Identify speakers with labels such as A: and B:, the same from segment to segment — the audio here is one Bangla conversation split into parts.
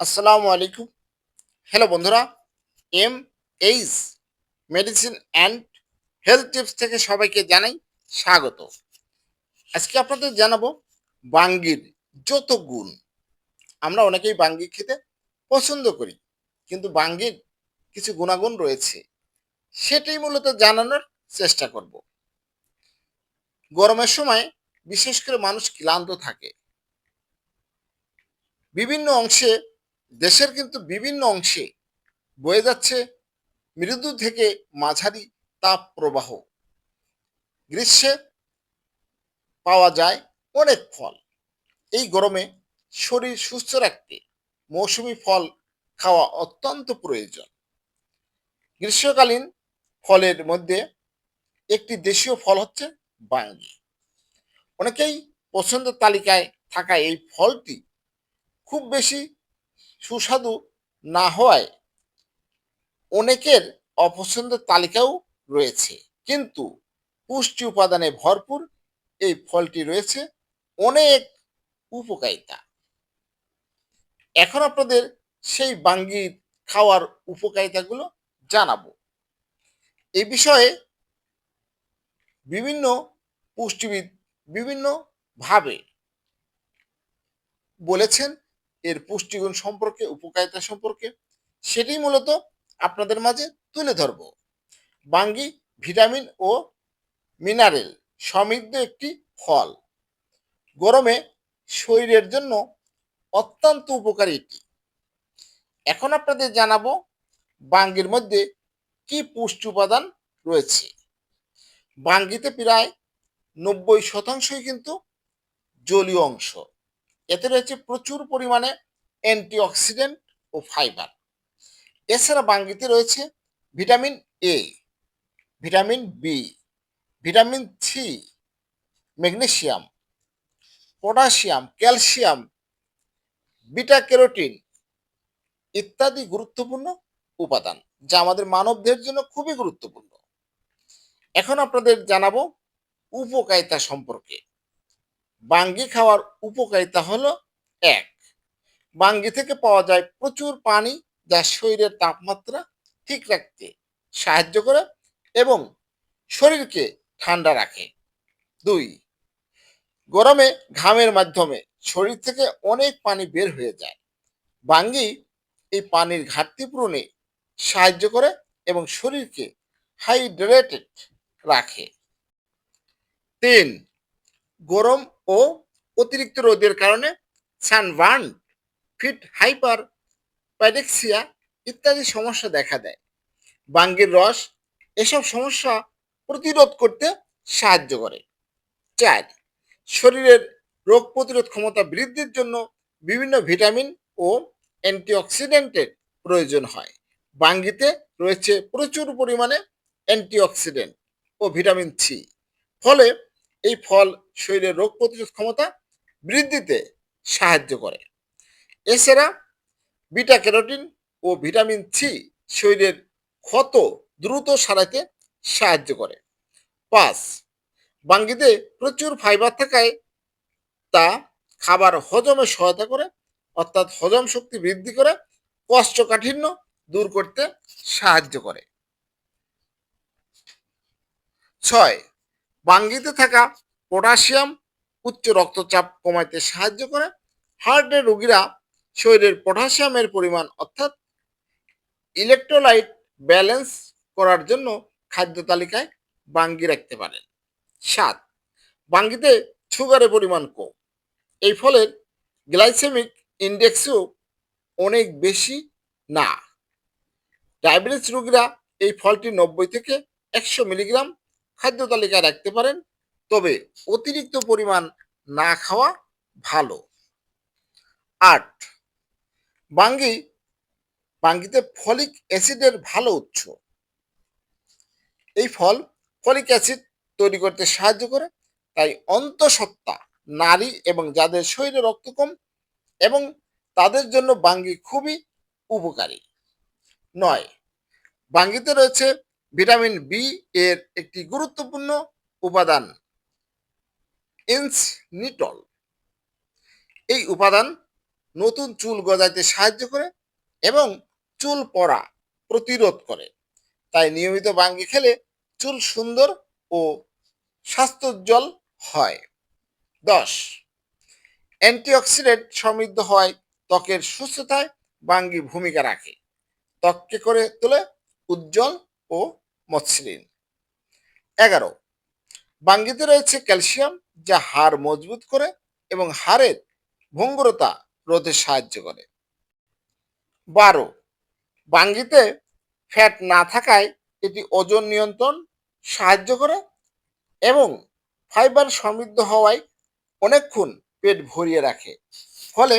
A: আসসালামু আলাইকুম। হ্যালো বন্ধুরা M H medicine and health tips থেকে সবাইকে জানাই স্বাগত। আজকে আপনাদের জানাব বাঙ্গির যত গুণ। আমরা অনেকেই বাঙ্গি খেতে পছন্দ করি, কিন্তু বাঙ্গির কিছু গুণাগুণ রয়েছে, সেটাই মূলত জানানোর চেষ্টা করব। গরমের সময় বিশেষ করে মানুষ ক্লান্ত থাকে। বিভিন্ন অংশে দেশের কিন্তু বিভিন্ন অংশে বয়ে যাচ্ছে মৃদু থেকে মাঝারি তাপ প্রবাহ। গ্রীষ্মে পাওয়া যায় অনেক ফল। এই গরমে শরীর সুস্থ রাখতে মৌসুমি ফল খাওয়া অত্যন্ত প্রয়োজন। গ্রীষ্মকালীন ফলের মধ্যে একটি দেশীয় ফল হচ্ছে বাঙ্গি অনেকেই পছন্দের তালিকায় থাকা এই ফলটি খুব বেশি সুস্বাদু না হওয়ায় অনেকের অপছন্দের তালিকাও রয়েছে। কিন্তু পুষ্টি উপাদানে ভরপুর এই ফলটি রয়েছে অনেক উপকারিতা। এখন আপনাদের সেই বাঙ্গির খাওয়ার উপকারিতাগুলো জানাব। এই বিষয়ে বিভিন্ন পুষ্টিবিদ বিভিন্নভাবে বলেছেন এর পুষ্টিগুণ সম্পর্কে, উপকারিতা সম্পর্কে, সেটি মূলত আপনাদের মাঝে তুলে ধরব। বাঙ্গি, ভিটামিন ও মিনারেল সমৃদ্ধ একটি ফল। গরমে শরীরের জন্য অত্যন্ত উপকারী এটি। এখন আপনাদের জানাব বাঙ্গির মধ্যে কি পুষ্টি উপাদান রয়েছে। বাঙ্গিতে প্রায় নব্বই শতাংশই কিন্তু জলীয় অংশ। এতে রয়েছে প্রচুর পরিমাণে অ্যান্টিঅক্সিডেন্ট ও ফাইবার এছাড়া বাঙ্গিতে রয়েছে vitamin A vitamin B vitamin C magnesium potassium calcium beta carotene ইত্যাদি গুরুত্বপূর্ণ উপাদান, যা আমাদের মানবদের জন্য খুবই গুরুত্বপূর্ণ। এখন আপনাদের জানাব উপকারিতা সম্পর্কে। বাঙ্গি খাওয়ার উপকারিতা হলো এক, বাঙ্গি থেকে পাওয়া যায় প্রচুর পানি যা শরীরের তাপমাত্রা ঠিক রাখতে সাহায্য করে এবং শরীরকে ঠান্ডা রাখে। দুই, গরমে ঘামের মাধ্যমে শরীর থেকে অনেক পানি বের হয়ে যায়। বাঙ্গি এই পানির ঘাটতি পূরণে সাহায্য করে এবং শরীরকে হাইড্রেটেড রাখে। তিন, গরম ও অতিরিক্ত রোদের কারণে সানবার্ন ফিট হাইপার প্যাডেক্সিয়া ইত্যাদি সমস্যা দেখা দেয়। বাঙ্গির রস এসব সমস্যা প্রতিরোধ করতে সাহায্য করে। চার, শরীরের রোগ প্রতিরোধ ক্ষমতা বৃদ্ধির জন্য বিভিন্ন ভিটামিন ও অ্যান্টিঅক্সিডেন্টের প্রয়োজন হয়। বাঙ্গিতে রয়েছে প্রচুর পরিমাণে অ্যান্টিঅক্সিডেন্ট ও ভিটামিন সি। ফলে এই ফল শরীরের রোগ প্রতিরোধ ক্ষমতা বৃদ্ধিতে সাহায্য করে। এছাড়া বিটা ক্যারোটিন ও ভিটামিন সি শরীরের ক্ষত দ্রুত সারাতে সাহায্য করে। পাঁচ বাঙ্গিতে প্রচুর ফাইবার থাকায় তা খাবার হজমে সহায়তা করে, অর্থাৎ হজম শক্তি বৃদ্ধি করে কোষ্ঠকাঠিন্য দূর করতে সাহায্য করে। ছয় বাঙ্গিতে থাকা পটাশিয়াম উচ্চ রক্তচাপ কমাইতে সাহায্য করে। হার্টের রোগীরা শরীরের পটাশিয়ামের পরিমাণ অর্থাৎ ইলেকট্রোলাইট ব্যালেন্স করার জন্য খাদ্য তালিকায় বাঙ্গি রাখতে পারেন সাত, বাঙ্গিতে সুগারের পরিমাণ কম। এই ফলের গ্লাইসেমিক ইন্ডেক্সও অনেক বেশি না। ডায়াবেটিস রোগীরা এই ফলটি নব্বই থেকে একশো মিলিগ্রাম খাদ্য তালিকায় রাখতে পারেন। তবে অতিরিক্ত পরিমাণ না খাওয়া ভালো। আট, বাঙ্গি, বাঙ্গিতে ফলিক অ্যাসিডের ভালো উৎস। এই ফল ফলিক অ্যাসিড তৈরি করতে সাহায্য করে, তাই অন্তঃসত্ত্বা নারী এবং যাদের শরীরে রক্ত কম এবং তাদের জন্য বাঙ্গি খুবই উপকারী। নয়, বাঙ্গিতে রয়েছে ভিটামিন বি এর একটি গুরুত্বপূর্ণ উপাদান ইনসনিটল এই উপাদান নতুন চুল গজাইতে সাহায্য করে এবং চুল পড়া প্রতিরোধ করে। তাই নিয়মিত বাঙ্গি খেলে চুল সুন্দর ও স্বাস্থ্যোজ্জ্বল হয়। দশ, অ্যান্টিঅক্সিডেন্ট সমৃদ্ধ হয় ত্বকের সুস্থতায় বাঙ্গি ভূমিকা রাখে। ত্বককে করে তোলে উজ্জ্বল ও মসৃণ এগারো, বাঙ্গিতে রয়েছে ক্যালসিয়াম যা হাড় মজবুত করে এবং হাড়ের ভঙ্গুরতা রোধে সাহায্য করে। বারো, বাঙ্গিতে ফ্যাট না থাকায় এটি ওজন নিয়ন্ত্রণ সাহায্য করে এবং ফাইবার সমৃদ্ধ হওয়ায় অনেকক্ষণ পেট ভরিয়ে রাখে। ফলে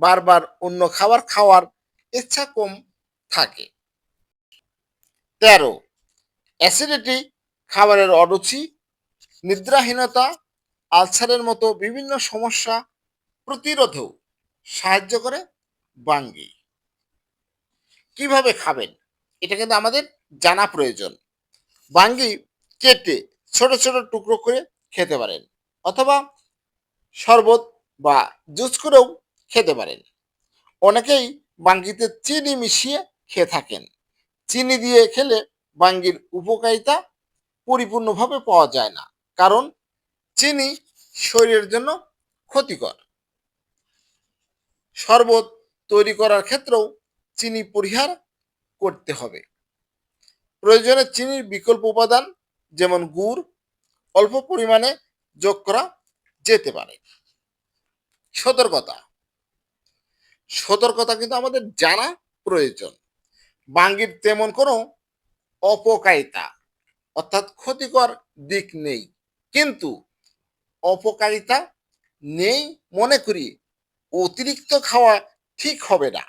A: বারবার অন্য খাবার খাওয়ার ইচ্ছা কম থাকে। তেরো অ্যাসিডিটি খাবারের অরুচি, নিদ্রাহীনতা, আলসারের মতো বিভিন্ন সমস্যা প্রতিরোধেও সাহায্য করে বাঙ্গি। কীভাবে খাবেন? এটা কিন্তু আমাদের জানা প্রয়োজন। বাঙ্গি কেটে ছোট ছোট টুকরো করে খেতে পারেন অথবা শরবত বা জুস করেও খেতে পারেন। অনেকেই বাঙ্গিতে চিনি মিশিয়ে খেয়ে থাকেন। চিনি দিয়ে খেলে বাঙ্গির উপকারিতা পরিপূর্ণভাবে পাওয়া যায় না। কারণ চিনি শরীরের জন্য ক্ষতিকর। শরবত তৈরি করার ক্ষেত্রেও চিনি পরিহার করতে হবে। প্রয়োজনে চিনির বিকল্প উপাদান যেমন গুড় অল্প পরিমাণে যোগ করা যেতে পারে। সতর্কতা। সতর্কতা কিন্তু আমাদের জানা প্রয়োজন। বাঙ্গির তেমন কোনো অপকারিতা। অর্থাৎ ক্ষতিকর দিক নেই। কিন্তু অপকারিতা নেই মনে করি অতিরিক্ত খাওয়া ঠিক হবে না।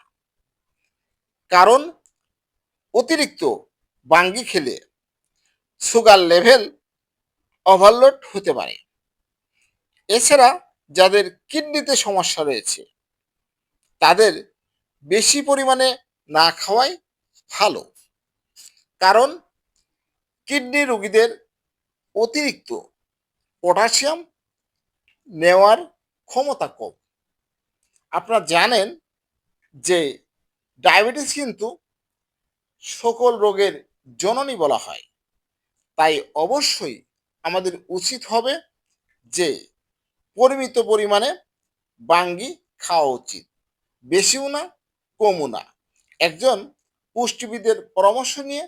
A: কারণ অতিরিক্ত বাঙ্গি খেলে সুগার লেভেল ওভারলোড হতে পারে। এছাড়া যাদের কিডনিতে সমস্যা রয়েছে, তাদের বেশি পরিমাণে না খাওয়াই ভালো। কারণ কিডনি রোগীদের অতিরিক্ত পটাশিয়াম নেওয়ার ক্ষমতা কম। আপনারা জানেন যে ডায়াবেটিস কিন্তু সকল রোগের জননী বলা হয়। তাই অবশ্যই আমাদের উচিত হবে যে পরিমিত পরিমাণে বাঙ্গি খাওয়া উচিত। বেশিও না, কমও না। একজন পুষ্টিবিদের পরামর্শ নিয়ে